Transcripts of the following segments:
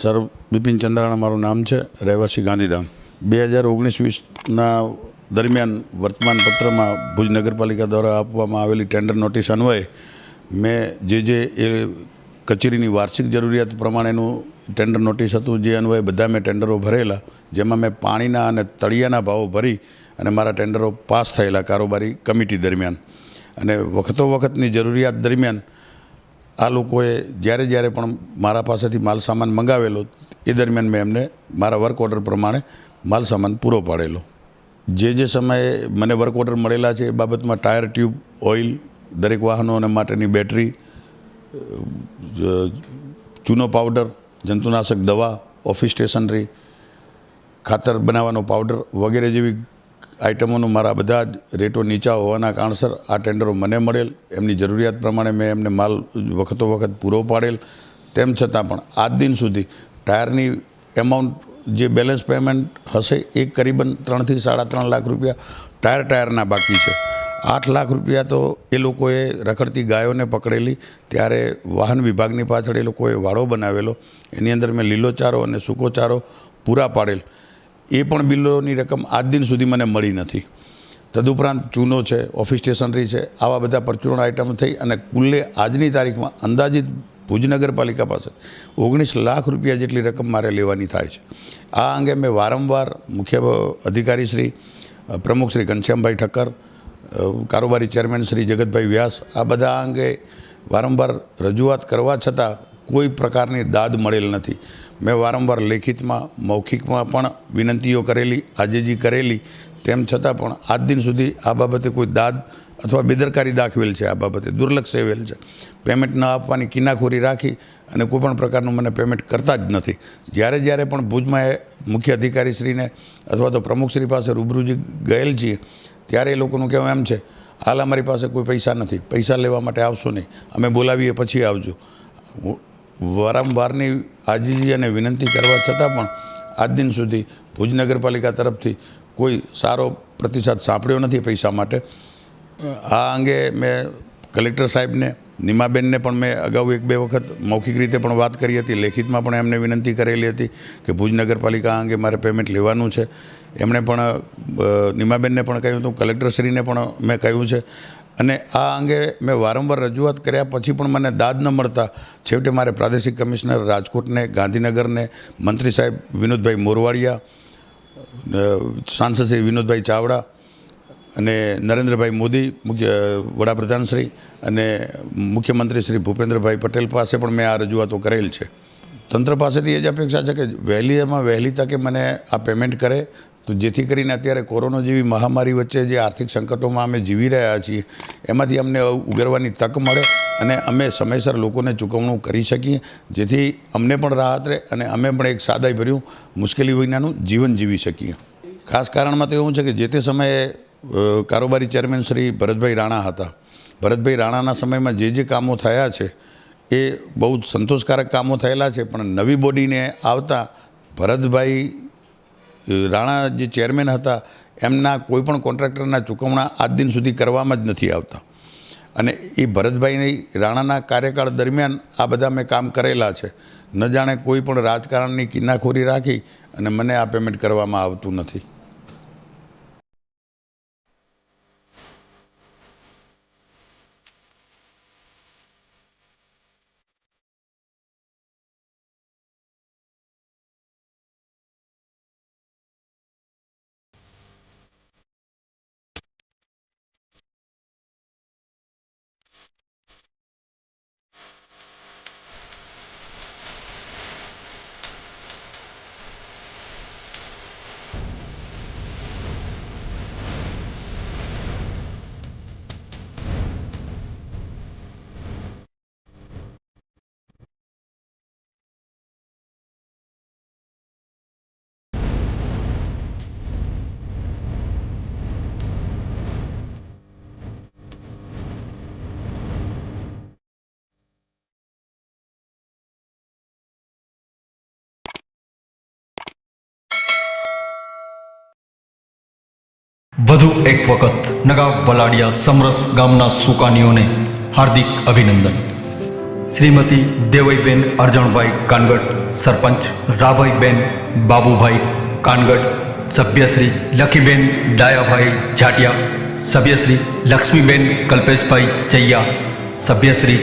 Sir, Bipin Chandrana મારું નામ છે, રહેવાસી ગાંધીધામ. બે હજાર ઓગણીસ વીસના દરમિયાન વર્તમાનપત્રમાં ભુજ નગરપાલિકા દ્વારા આપવામાં આવેલી ટેન્ડર નોટિસ અન્વયે મેં જે જે એ કચેરીની વાર્ષિક જરૂરિયાત પ્રમાણેનું ટેન્ડર નોટિસ હતું, જે અન્વયે બધા મેં ટેન્ડરો ભરેલા, જેમાં મેં પાણીના અને તળિયાના ભાવો ભરી અને મારા ટેન્ડરો પાસ થયેલા કારોબારી કમિટી દરમિયાન. અને વખતો વખતની જરૂરિયાત દરમિયાન આ લોકોએ જ્યારે જ્યારે પણ મારા પાસેથી માલ સામાન મંગાવેલો, એ દરમિયાન મેં એમને મારા વર્ક ઓર્ડર પ્રમાણે માલ સામાન પૂરો પાડેલો. જે જે સમયે મને વર્ક ઓર્ડર મળેલા છે, એ બાબતમાં ટાયર ટ્યુબ ઓઇલ દરેક વાહનોને માટેની બેટરી ચૂનો પાવડર જંતુનાશક દવા ઓફિસ સ્ટેશનરી ખાતર બનાવવાનો પાવડર વગેરે જેવી આઇટમોનું મારા બધા જ રેટો નીચા હોવાના કારણસર આ ટેન્ડરો મને મળેલ. એમની જરૂરિયાત પ્રમાણે મેં એમને માલ વખતો વખત પૂરો પાડેલ. તેમ છતાં પણ આજ દિન સુધી ટાયરની એમાઉન્ટ જે બેલેન્સ પેમેન્ટ હશે એ કરીબન ત્રણથી સાડા ત્રણ લાખ રૂપિયા ટાયર ટાયરના બાકી છે. આઠ લાખ રૂપિયા તો એ લોકોએ રખડતી ગાયોને પકડેલી. ત્યારે વાહન વિભાગની પાછળ એ લોકોએ વાડો બનાવેલો. એની અંદર મેં લીલો ચારો અને સૂકો ચારો પૂરા પાડેલ. એ પણ બિલોની રકમ આજ દિન સુધી મને મળી નથી. તદુપરાંત ચૂનો છે, ઓફિસ સ્ટેશનરી છે, આવા બધા પરચૂરણ આઇટમ થઈ અને કુલ્લે આજની તારીખમાં અંદાજિત ભુજ નગરપાલિકા પાસે ઓગણીસ લાખ રૂપિયા જેટલી રકમ મારે લેવાની થાય છે. આ અંગે મેં વારંવાર મુખ્ય અધિકારી શ્રી પ્રમુખ શ્રી ઘનશ્યામભાઈ ઠક્કર કારોબારી ચેરમેન શ્રી જગતભાઈ વ્યાસ, આ બધા અંગે વારંવાર રજૂઆત કરવા છતાં કોઈ પ્રકારની દાદ મળેલ નથી. મેં વારંવાર લેખિતમાં, મૌખિકમાં પણ વિનંતીઓ કરેલી, આજેજી કરેલી. તેમ છતાં પણ આજ દિન સુધી આ બાબતે કોઈ દાદ અથવા બેદરકારી દાખવેલ છે, આ બાબતે દુર્લક્ષ સેવેલ છે. પેમેન્ટ ન આપવાની કિનાખોરી રાખી અને કોઈ પણ પ્રકારનું મને પેમેન્ટ કરતા જ નથી. જ્યારે જ્યારે પણ ભુજમાં એ મુખ્ય અધિકારીશ્રીને અથવા તો પ્રમુખશ્રી પાસે રૂબરૂજી ગયેલ છીએ, ત્યારે એ લોકોનું કહેવું એમ છે, હાલ અમારી પાસે કોઈ પૈસા નથી. પૈસા લેવા માટે આવશો નહીં. અમે બોલાવીએ, પછી આવજો. વારંવારની આજીજી અને વિનંતી કરવા છતાં પણ આજ દિન સુધી ભુજ નગરપાલિકા તરફથી કોઈ સારો પ્રતિસાદ સાંપડ્યો નથી પૈસા માટે. આ અંગે મેં કલેક્ટર સાહેબને, નિમાબેનને પણ મેં અગાઉ એક બે વખત મૌખિક રીતે પણ વાત કરી હતી, લેખિતમાં પણ એમને વિનંતી કરેલી હતી કે ભુજ નગરપાલિકા અંગે મારે પેમેન્ટ લેવાનું છે. એમણે પણ નિમાબેનને પણ કહ્યું હતું, કલેક્ટરશ્રીને પણ મેં કહ્યું છે. અને આ અંગે મેં વારંવાર રજૂઆત કર્યા. પછી પણ મને દાદ ન મળતા છેવટે મારે પ્રાદેશિક કમિશનર રાજકોટને, ગાંધીનગરને, મંત્રી સાહેબ વિનોદભાઈ મોરવાડિયા સાંસદ શ્રી વિનોદભાઈ ચાવડા અને નરેન્દ્રભાઈ મોદી, મુખ્ય વડાપ્રધાન શ્રી અને મુખ્યમંત્રી શ્રી ભૂપેન્દ્રભાઈ પટેલ પાસે પણ મેં આ રજૂઆતો કરેલ છે. તંત્ર પાસેથી એ જ અપેક્ષા છે કે વહેલીમાં વહેલી તકે મને આ પેમેન્ટ કરે. તો જેથી કરીને અત્યારે કોરોના જેવી મહામારી વચ્ચે જે આર્થિક સંકટોમાં અમે જીવી રહ્યા છીએ, એમાંથી અમને ઉગરવાની તક મળે અને અમે સમયસર લોકોને ચૂકવણું કરી શકીએ. જેથી અમને પણ રાહત રહે અને અમે પણ એક સાદાઈભર્યું, મુશ્કેલી વિનાનું જીવન જીવી શકીએ. ખાસ કારણમાં તો એવું છે કે જે તે સમયે કારોબારી ચેરમેન શ્રી ભરતભાઈ રાણા હતા. ભરતભાઈ રાણાના સમયમાં જે જે કામો થયા છે, એ બહુ સંતોષકારક કામો થયેલા છે, પણ નવી બોડીને આવતા ભરતભાઈ રાણા જે ચેરમેન હતા, એમના કોઈપણ કોન્ટ્રાક્ટરના ચૂકવણા આજ દિન સુધી કરવામાં જ નથી આવતા. અને એ ભરતભાઈની રાણાના કાર્યકાળ દરમિયાન આ બધા મેં કામ કરેલા છે. ન જાણે કોઈ પણ રાજકારણની કિન્નાખોરી રાખી અને મને આ પેમેન્ટ કરવામાં આવતું નથી. વધુ એક વખત નગા બલાડિયા સમરસ ગામના સુકાનીઓને હાર્દિક અભિનંદન શ્રીમતી દેવઈબેન અરજણભાઈ કાનગડ સરપંચ રાભાઈબેન બાબુભાઈ કાનગડ સભ્યશ્રી લખીબેન ડાયાભાઈ જાટિયા સભ્યશ્રી લક્ષ્મીબેન કલ્પેશભાઈ ચૈયા સભ્યશ્રી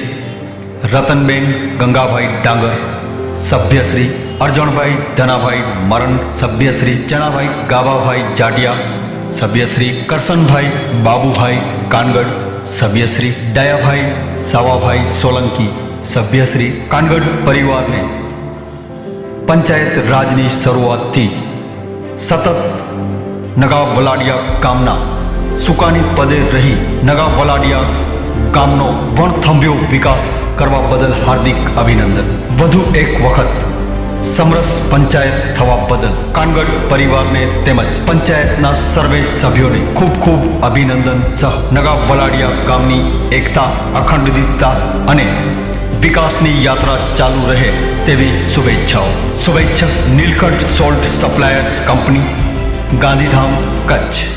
રતનબેન ગંગાભાઈ ડાંગર સભ્યશ્રી અરજણભાઈ ધનાભાઈ મરણ સભ્યશ્રી ચણાભાઈ ગાવાભાઈ જાટિયા સભ્યશ્રી કરસનભાઈ બાબુભાઈ કાનગડ સભ્યશ્રી દયાભાઈ સાવાભાઈ સોલંકી સભ્યશ્રી કાનગડ પરિવારને પંચાયત રાજની શરૂઆતથી સતત નગા વલાડિયા ગામના સુકાની પદે રહી નગા વલાડિયા ગામનો વણથંભ્યો વિકાસ કરવા બદલ હાર્દિક અભિનંદન. વધુ એક વખત સમરસ પંચાયત થવા બદલ કાનગઢ પરિવારને તેમજ પંચાયતના સર્વે સભ્યોને ખૂબ ખૂબ અભિનંદન સહ નગા વલાડિયા ગામની એકતા, અખંડિતતા અને વિકાસની યાત્રા ચાલુ રહે તેવી શુભેચ્છાઓ. શુભેચ્છક Neelkanth salt suppliers company, Gandhidham, Kutch.